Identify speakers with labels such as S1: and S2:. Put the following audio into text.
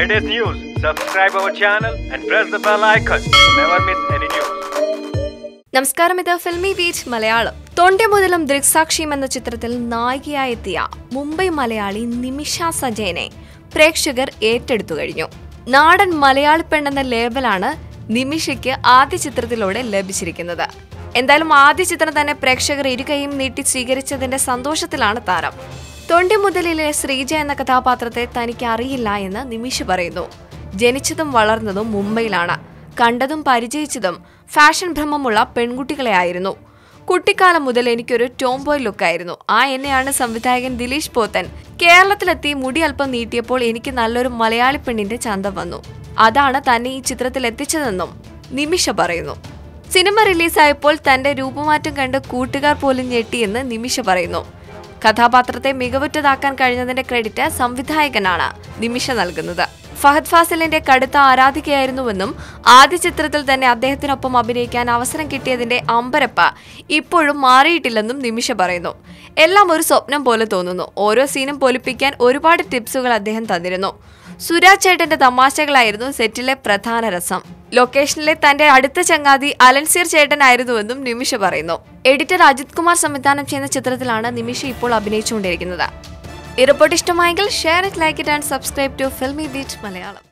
S1: latest news, subscribe our channel and press the bell icon to never miss any news.
S2: നമസ്കാരം ഇത് filmy beach Malayalam. തൊണ്ടി മുതലും ദൃക്സാക്ഷിയും എന്ന ചിത്രത്തിൽ നായികയായെത്തിയ മുംബൈ മലയാളി നിമിഷ സജയനെ പ്രേക്ഷകർ ഏറ്റെടുത്തു കഴിഞ്ഞു. നാടൻ മലയാളി പെണ്ണെന്ന ലേബലാണ് നിമിഷയ്ക്ക് ആദ്യ ചിത്രത്തിലൂടെ ലഭിച്ചിരിക്കുന്നത്. എന്തായാലും ആദ്യ ചിത്രം തന്നെ പ്രേക്ഷകർ ഇരുകൈയും നീട്ടി സ്വീകരിച്ചതിന്റെ സന്തോഷത്തിലാണ് താരം. തൊണ്ടി മുതലിലെ ശ്രീജ എന്ന കഥാപാത്രത്തെ തനിക്ക് അറിയില്ല എന്ന് നിമിഷ് പറയുന്നു. ജനിച്ചതും വളർന്നതും മുംബൈയിലാണ്. കണ്ടതും പരിചയിച്ചതും ഫാഷൻ ഭ്രമമുള്ള പെൺകുട്ടികളെ ആയിരുന്നു കുട്ടിക്കാലം മുതൽ എനിക്കൊരു ടോം ബോയ് ലുക്കായിരുന്നു. ആ എന്നെയാണ് സംവിധായകൻ ദിലീഷ് പോത്തൻ. കേരളത്തിലെത്തി മുടി അല്പം നീട്ടിയപ്പോൾ എനിക്ക് നല്ലൊരു മലയാളി പെണ്ണിന്റെ ചന്തം വന്നു. അതാണ് തന്നെ ഈ ചിത്രത്തിൽ എത്തിച്ചതെന്നും നിമിഷ പറയുന്നു. സിനിമ റിലീസായപ്പോൾ തന്റെ രൂപമാറ്റം കണ്ട് കൂട്ടുകാർ പോലും ഞെട്ടിയെന്ന് നിമിഷ പറയുന്നു. കഥാപാത്രത്തെ മികവുറ്റതാക്കാൻ കഴിഞ്ഞതിന്റെ ക്രെഡിറ്റ് സംവിധായകനാണ് നിമിഷ നൽകുന്നത്. ഫഹദ് ഫാസിലിന്റെ കടുത്ത ആരാധികയായിരുന്നുവെന്നും ആദ്യ ചിത്രത്തിൽ തന്നെ അദ്ദേഹത്തിനൊപ്പം അഭിനയിക്കാൻ അവസരം കിട്ടിയതിന്റെ അമ്പരപ്പ ഇപ്പോഴും മാറിയിട്ടില്ലെന്നും നിമിഷ പറയുന്നു. എല്ലാം ഒരു സ്വപ്നം പോലെ തോന്നുന്നു. ഓരോ സീനും പൊലിപ്പിക്കാൻ ഒരുപാട് ടിപ്സുകൾ അദ്ദേഹം തന്നിരുന്നു. സുരാജ് ചേട്ടന്റെ തമാശകളായിരുന്നു സെറ്റിലെ പ്രധാന രസം. ലൊക്കേഷനിലെ തന്റെ അടുത്ത ചങ്ങാതി അലൻസീർ ചേട്ടനായിരുന്നുവെന്നും നിമിഷ പറയുന്നു. എഡിറ്റർ അജിത് കുമാർ സംവിധാനം ചെയ്യുന്ന ചിത്രത്തിലാണ് നിമിഷ ഇപ്പോൾ അഭിനയിച്ചുകൊണ്ടിരിക്കുന്നത്. ഈ റിപ്പോർട്ട് ഇഷ്ടമായെങ്കിൽ share it like it and subscribe to Filmibeat Malayalam.